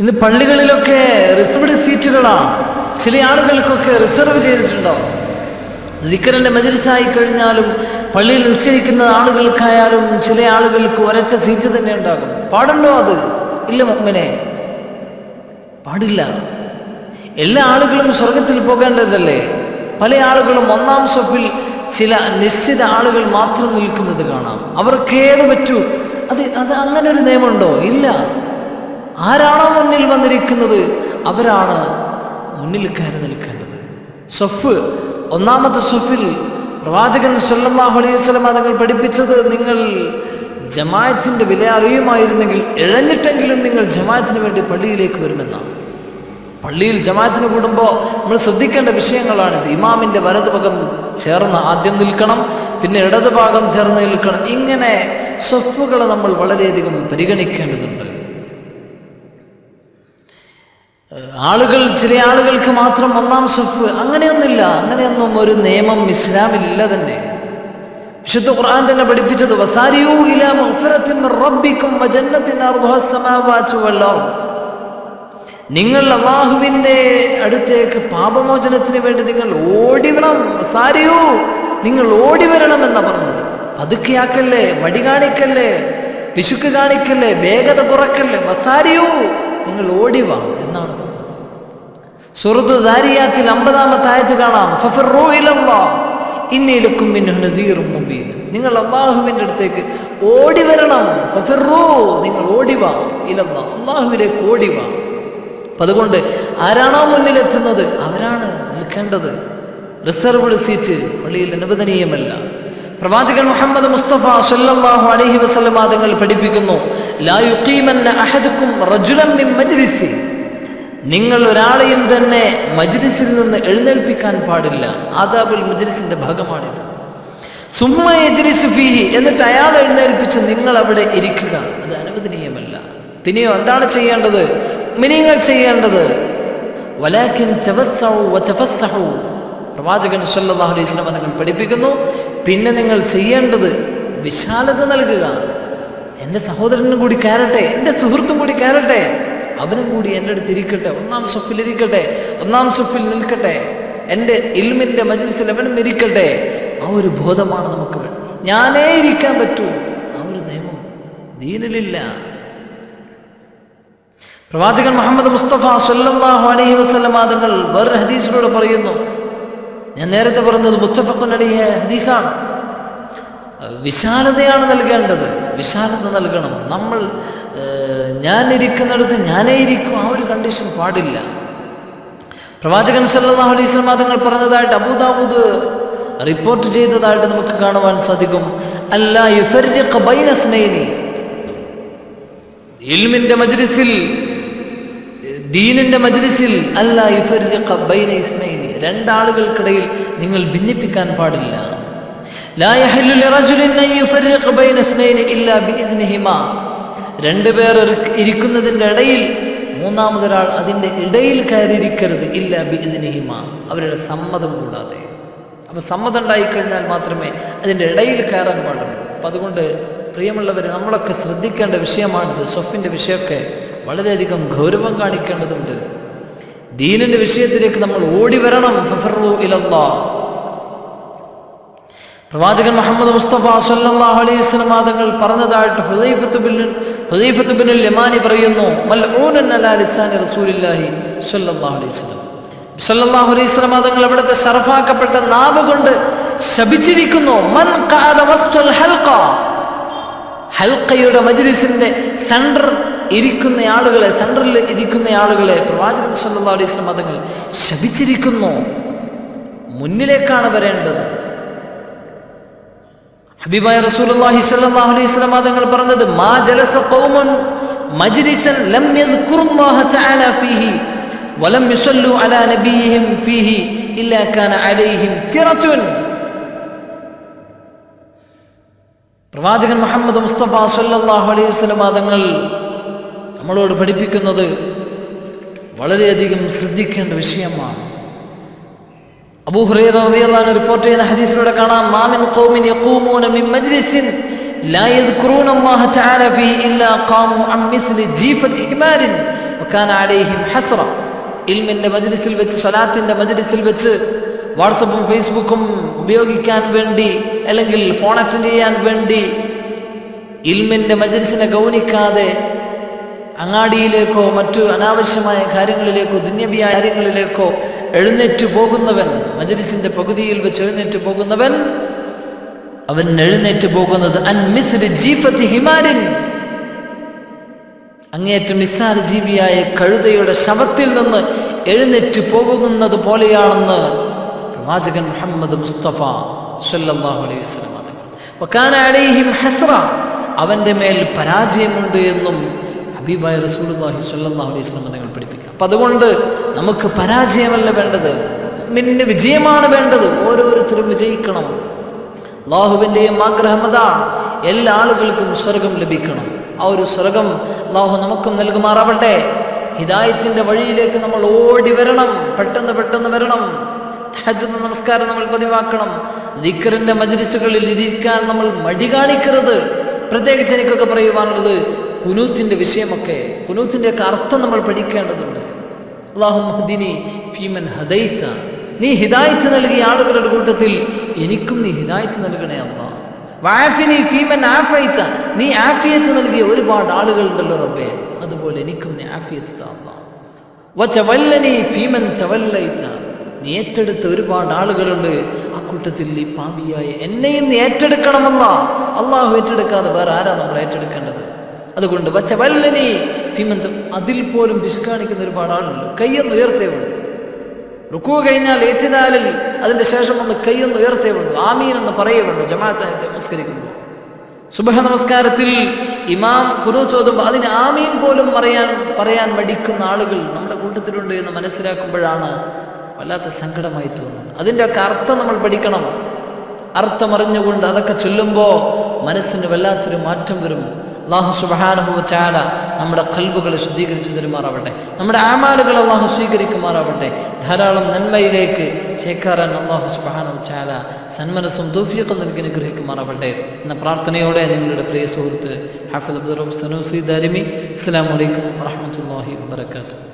ഇന്ന് പള്ളികളിലൊക്കെ റിസർവ്ഡ് സീറ്റുകളാണ് ചില ആളുകൾക്കൊക്കെ റിസർവ് ചെയ്തിട്ടുണ്ടാവും ദിക്കറിന്റെ മജലിസായി കഴിഞ്ഞാലും പള്ളിയിൽ നിസ്കരിക്കുന്ന ആളുകൾക്കായാലും ചില ആളുകൾക്ക് ഒരൊറ്റ സീറ്റ് തന്നെ ഉണ്ടാകും. പാടുണ്ടോ അത്? ഇല്ല മമ്മിനെ പാടില്ല. എല്ലാ ആളുകളും സ്വർഗത്തിൽ പോകേണ്ടതല്ലേ? പല ആളുകളും ഒന്നാം സ്വപ്പിൽ ചില നിശ്ചിത ആളുകൾ മാത്രം നിൽക്കുന്നത് കാണാം. അവർക്കേത് പറ്റൂ? അത് അത് അങ്ങനെ ഒരു നിയമമുണ്ടോ? ഇല്ല. ആരാണോ മുന്നിൽ വന്നിരിക്കുന്നത്? അവരാണ് മുന്നിൽ കയറി നിൽക്കേണ്ടത്. സൊഫ് ഒന്നാമത്തെ സൊഫിൽ പ്രവാചകൻ സല്ലല്ലാഹു അലൈഹി വസല്ലം തങ്ങൾ പഠിപ്പിച്ചത് നിങ്ങൾ ജമായത്തിന്റെ വില അറിയുമായിരുന്നെങ്കിൽ ഇഴഞ്ഞിട്ടെങ്കിലും നിങ്ങൾ ജമായത്തിന് വേണ്ടി പള്ളിയിലേക്ക് വരുമെന്നാണ്. പള്ളിയിൽ ജമാഅത്തിന് കൂടുമ്പോൾ നമ്മൾ ശ്രദ്ധിക്കേണ്ട വിഷയങ്ങളാണിത്. ഇമാമിന്റെ വലതുഭാഗം ചേർന്ന് ആദ്യം നിൽക്കണം പിന്നെ ഇടതുഭാഗം ചേർന്ന് നിൽക്കണം. ഇങ്ങനെ സ്വപ്പുകൾ നമ്മൾ വളരെയധികം പരിഗണിക്കേണ്ടതുണ്ട്. ആളുകൾ ചില ആളുകൾക്ക് മാത്രം ഒന്നാം സ്വപ്പ് അങ്ങനെയൊന്നുമില്ല. അങ്ങനെയൊന്നും ഒരു നിയമം ഇസ്ലാമില്ല തന്നെ. വിശുദ്ധ ഖുർആൻ തന്നെ പഠിപ്പിച്ചത് വസാരിയൂ ഇലാ മിർ നിങ്ങൾ അള്ളാഹുവിന്റെ അടുത്തേക്ക് പാപമോചനത്തിന് വേണ്ടി നിങ്ങൾ ഓടിവരണം സാരിയോ നിങ്ങൾ ഓടി വരണം എന്നാ പറഞ്ഞത്. പതുക്കെയാക്കല്ലേ മടി കാണിക്കല്ലേ പിശുക്ക് കാണിക്കല്ലേ വേഗത കുറക്കല്ലേ. വസാരിയോ നിങ്ങൾ ഓടിവാ എന്നാണ് സുഹൃത്ത് ദാരിയാത്തിൽ അമ്പതാമത്തെ ആയത്ത് കാണാം. ഫഫിറൂ പിന്നെ തീറും മുമ്പിൽ നിങ്ങൾ അള്ളാഹുവിന്റെ അടുത്തേക്ക് ഓടി വരണം. ഫഫിറൂ നിങ്ങൾ ഓടിവാ ഇലല്ലാ. അള്ളാഹുവിലേക്ക് ഓടിവാ അപ്പം അതുകൊണ്ട് ആരാണോ മുന്നിലെത്തുന്നത്? അവരാണ് നിൽക്കേണ്ടത്. റിസർവ്ഡ് സീറ്റ് പള്ളിയിൽ അനുവദനീയമല്ല പ്രവാചകൻ മുഹമ്മദ് മുസ്തഫ സല്ലല്ലാഹു അലൈഹി വസ്ലമാദങ്ങൾ പഠിപ്പിക്കുന്നു ലാ യുഖീമന്ന അഹദുക്കും മിൻ മജ്ലിസി. നിങ്ങൾ ഒരാളെയും തന്നെ മജ്ലിസിൽ നിന്ന് എഴുന്നേൽപ്പിക്കാൻ പാടില്ല. ആദാബുൽ മജ്ലിസിന്റെ ഭാഗമാണിത്. സുമ്മ സുഫീഹി ഫീഹി എന്നിട്ട് അയാൾ എഴുന്നേൽപ്പിച്ച് നിങ്ങൾ അവിടെ ഇരിക്കുക. അത് അനുവദനീയമല്ല. പിന്നെയോ എന്താണ് ചെയ്യേണ്ടത്? മിനിങ്ങൾ ചെയ്യേണ്ടത്? വതഫസ്സഹു പ്രവാചകൻ സല്ലല്ലാഹു അലൈഹി നിങ്ങൾ പഠിപ്പിക്കുന്നു. പിന്നെ നിങ്ങൾ ചെയ്യേണ്ടത് വിശാലത നൽകുക. എന്റെ സഹോദരനും കൂടി കയറട്ടെ എന്റെ സുഹൃത്തും കൂടി കയറട്ടെ. അവനും കൂടി എന്റെ അടുത്ത് ഇരിക്കട്ടെ. ഒന്നാം സൊഫിൽ ഇരിക്കട്ടെ. ഒന്നാം സൊഫിൽ നിൽക്കട്ടെ. എന്റെ ഇൽമിന്റെ മജ്ലിസിൽ അവനും ഇരിക്കട്ടെ. ആ ഒരു ബോധമാണ് നമുക്ക് വേണം ഞാനേ ഇരിക്കാൻ പറ്റൂ. ആ ഒരു നിയമം ദീനിലില്ല. പ്രവാചകൻ മുഹമ്മദ് മുസ്തഫ സല്ലല്ലാഹു അലൈഹി വസല്ലം തങ്ങൾ വേറെ ഹദീസിലൂടെ പറയുന്നു. ഞാൻ നേരത്തെ പറഞ്ഞത് അലൈഹി ഹദീസാണ്. വിശാലതയാണ് നൽകേണ്ടത്. വിശാലത നൽകണം. നമ്മൾ ഞാനിരിക്കുന്നിടത്ത് ഞാനേ ഇരിക്കും ആ ഒരു കണ്ടീഷൻ പാടില്ല. പ്രവാചകൻ സല്ലാ അലൈഹി വസല്ലം തങ്ങൾ പറഞ്ഞതായിട്ട് അബൂദാവൂദ് റിപ്പോർട്ട് ചെയ്തതായിട്ട് നമുക്ക് കാണുവാൻ സാധിക്കും. അല്ല സ്നൈനി ഇൽമിന്റെ മജ്ലിസിൽ ദീനിന്റെ മജ്ലിസിൽ അല്ല ഇസ്നൈനി രണ്ടാളുകൾക്കിടയിൽ നിങ്ങൾ ഭിന്നിപ്പിക്കാൻ പാടില്ല. ലാ يحل لرجل ان يفرق بين اثنين ഇല്ലാ باذنهما രണ്ട് പേർ ഇരിക്കുന്നതിന്റെ ഇടയിൽ മൂന്നാമതൊരാൾ അതിന്റെ ഇടയിൽ കയറിയിരിക്കരുത് ഇല്ല ബിഇദ്നിഹിമ. അവരുടെ സമ്മതം കൂടാതെ. അപ്പോൾ സമ്മതം ഉണ്ടായിക്കഴിഞ്ഞാൽ മാത്രമേ അതിന്റെ ഇടയിൽ കയറാൻ പാടുള്ളൂ. അപ്പം അതുകൊണ്ട് പ്രിയമുള്ളവർ നമ്മളൊക്കെ ശ്രദ്ധിക്കേണ്ട വിഷയമാണിത്. സൊഫിന്റെ വിഷയമൊക്കെ വളരെയധികം ഗൗരവം കാണിക്കേണ്ടതുണ്ട്. ദീനിന്റെ വിഷയത്തിലേക്ക് നമ്മൾ ഓടി വരണം. ഫഫറു ഇലല്ലാ പ്രവാചകൻ മുഹമ്മദ് മുസ്തഫ സല്ലല്ലാഹു അലൈഹി വസല്ലം തങ്ങൾ പറഞ്ഞതായിട്ട് ഹുദൈഫത്ത് ബിൻ ഹുദൈഫത്ത് ബിൻ യമാനി പറയുന്നു റസൂലില്ലാഹി സല്ലല്ലാഹു അലൈഹി വസല്ലം. സല്ലല്ലാഹു അലൈഹി വസല്ലം തങ്ങൾ അവിടുത്തെ ഷറഫാക്കപ്പെട്ട നാവ് കൊണ്ട് ശപിച്ചിരിക്കുന്നു മൻ ഹൽഖ. ഹൽക്കയുടെ മജ്ലിസിന്റെ സെന്റർ ഇരിക്കുന്ന ആളുകളെ സെന്ററിൽ ഇരിക്കുന്ന ആളുകളെ പ്രവാചകൻ സല്ലല്ലാഹു അലൈഹി വസല്ലം തങ്ങൾ ശപിച്ചിരിക്കുന്നു. മുന്നിലേക്കാണ് വരേണ്ടത്. ഹബീബായ റസൂലുള്ളാഹി സ്വല്ലല്ലാഹു അലൈഹി വസല്ലം തങ്ങൾ പറഞ്ഞത് മാ ജലസ ഖൗമുൻ മജ്ലിസൻ ലം യദ്കുറുല്ലാഹ തആല ഫീഹി വലം യുസല്ലു അലാ നബിയിഹിം ഫീഹി ഇല്ലാ കാന അലൈഹിം തിറത്തുൻ. പ്രവാചകൻ മുഹമ്മദ് മുസ്തഫ സല്ലല്ലാഹു അലൈഹി വസല്ലം തങ്ങൾ നമ്മളോട് പഠിപ്പിക്കുന്നത് വളരെയധികം ശ്രദ്ധിക്കേണ്ട വിഷയമാണ്. അബൂ ഹുറൈറ റളിയല്ലാഹു അൻഹു റിപ്പോർട്ട് ചെയ്യുന്ന ഹദീസിലൂടെ കാണാം മാമിൻ ഖൗമിൻ യഖൂമൂന മിൻ മജ്ലിസിൻ لا يذكرون الله تعالى فيه إلا قاموا عن مثل جيفة حمار വക്കാന അലൈഹിം ഹസ്ര ഇൽമിൻ്റെ മജ്ലിസിൽ വെച്ച് സലാത്തിൻ്റെ മജ്ലിസിൽ വെച്ച് വാട്സപ്പും ഫേസ്ബുക്കും ഉപയോഗിക്കാൻ വേണ്ടി അല്ലെങ്കിൽ ഫോൺ അറ്റൻഡ് ചെയ്യാൻ വേണ്ടി ഇൽമിൻ്റെ മജ്ലിസിനെ ഗൗനിക്കാതെ അങ്ങാടിയിലേക്കോ മറ്റു അനാവശ്യമായ കാര്യങ്ങളിലേക്കോ ദുന്യബിയായ കാര്യങ്ങളിലേക്കോ എഴുന്നേറ്റ് പോകുന്നവൻ മജ്ലിസിന്റെ പകുതിയിൽ വെച്ച് എഴുന്നേറ്റ് പോകുന്നവൻ അവൻ എഴുന്നേറ്റ് പോകുന്നത് അൻ മിസ്രി ഹിമാരിൻ. അങ്ങേറ്റം നിസ്സാര ജീവിയായ കഴുതയുടെ ശവത്തിൽ നിന്ന് എഴുന്നേറ്റ് പോകുന്നത് പോലെയാണെന്ന് പ്രവാചകൻ മുഹമ്മദ് മുസ്തഫ സല്ലല്ലാഹു അലൈഹി അവന്റെ മേൽ പരാജയമുണ്ട് എന്നും ഹബീബായ റസൂലുള്ളാഹി സ്വല്ലല്ലാഹു അലൈഹി വസല്ലം നിങ്ങൾ പഠിപ്പിക്കുക അപ്പം അതുകൊണ്ട് നമുക്ക് പരാജയമല്ല വേണ്ടത്. മിന്ന് വിജയമാണ് വേണ്ടത്. ഓരോരുത്തരും വിജയിക്കണം. അള്ളാഹുവിന്റെയും ആഗ്രഹം അതാണ് എല്ലാ ആളുകൾക്കും സ്വർഗം ലഭിക്കണം. ആ ഒരു സ്വർഗം അള്ളാഹു നമുക്കും നൽകുമാറാവട്ടെ. ഹിദായത്തിന്റെ വഴിയിലേക്ക് നമ്മൾ ഓടി വരണം. പെട്ടെന്ന് പെട്ടെന്ന് വരണം. നമസ്കാരം നമ്മൾ പതിവാക്കണം. ദിക്കറിന്റെ മജ്ലിസുകളിൽ ഇരിക്കാൻ നമ്മൾ മടി കാണിക്കരുത്. പ്രത്യേകിച്ച് എനിക്കൊക്കെ പറയുവാനുള്ളത് കുനൂത്തിന്റെ വിഷയമൊക്കെ കുനൂത്തിന്റെയൊക്കെ അർത്ഥം നമ്മൾ പഠിക്കേണ്ടതുണ്ട്. അള്ളാഹുദിനി ഫീമൻ ഹദൈച്ച നീ ഹിദായത്ത് നൽകിയ ആളുകളുടെ കൂട്ടത്തിൽ എനിക്കും നീ ഹിദായത്ത് നൽകണേ അമ്മ വാഫിനി ഫീമൻ ആഫയിച്ച നീ ആഫിയത്ത് നൽകിയ ഒരുപാട് ആളുകളുണ്ടല്ലോ റബ്ബേ. അതുപോലെ എനിക്കും നീ ആഫിയത്ത് താ വച്ചവല്ലനി ഫീമൻ ചവല്ലയിച്ച നീ ഏറ്റെടുത്ത ഒരുപാട് ആളുകളുണ്ട്. കൂട്ടത്തിൽ ഈ പാപിയായി എന്നെയും നീ ഏറ്റെടുക്കണമെന്ന അള്ളാഹു ഏറ്റെടുക്കാതെ വേറെ ആരാ നമ്മൾ ഏറ്റെടുക്കേണ്ടത്? അതുകൊണ്ട് വച്ച വല്ലനി ഭീമന്തം അതിൽ പോലും പിശുക്കാണിക്കുന്ന ഒരുപാട് ആളുണ്ട് കയ്യൊന്ന് ഉയർത്തേ ഉള്ളൂ റുക്കു കഴിഞ്ഞാൽ ഏച്ചിനാലിൽ അതിന്റെ ശേഷം ഒന്ന് കയ്യൊന്ന് ഉയർത്തേ ഉള്ളൂ ആമീൻ എന്ന് പറയേ വേണ്ടു. ജമാഅത്തായി നമസ്കരിക്കുമ്പോൾ സുബഹ നമസ്കാരത്തിൽ ഇമാം പുനൂത്തോതുമ്പോൾ അതിന് ആമീൻ പോലും പറയാൻ പറയാൻ മടിക്കുന്ന ആളുകൾ നമ്മുടെ കൂട്ടത്തിലുണ്ട് എന്ന് മനസ്സിലാക്കുമ്പോഴാണ് വല്ലാത്ത സങ്കടമായി തോന്നുന്നത്. അതിന്റെ ഒക്കെ അർത്ഥം നമ്മൾ പഠിക്കണം. അർത്ഥമറിഞ്ഞുകൊണ്ട് അതൊക്കെ ചൊല്ലുമ്പോൾ മനസ്സിന് വല്ലാത്തൊരു മാറ്റം വരും. അള്ളാഹു സുബാനഹു ചാല നമ്മുടെ കൽബുകളെ ശുദ്ധീകരിച്ചു തരുമാറാവട്ടെ. നമ്മുടെ ആമാലുകൾ അള്ളാഹു സ്വീകരിക്കുമാറാവട്ടെ. ധാരാളം നന്മയിലേക്ക് ചേക്കാറാൻ അള്ളാഹു സുബാനഹു ചാല സന്മനസ്സും ദൂഫിയൊക്കെ നൽകി അനുഗ്രഹിക്കുമാറാവട്ടെ എന്ന പ്രാർത്ഥനയോടെ നിങ്ങളുടെ പ്രിയ സുഹൃത്ത് ഹാഫിദ് അബ്ദുറഫ് സനൂസി ദരിമി. അസ്സാം വലൈക്കും വാഹമത്തല്ലാഹി വാബർക്കാത്തു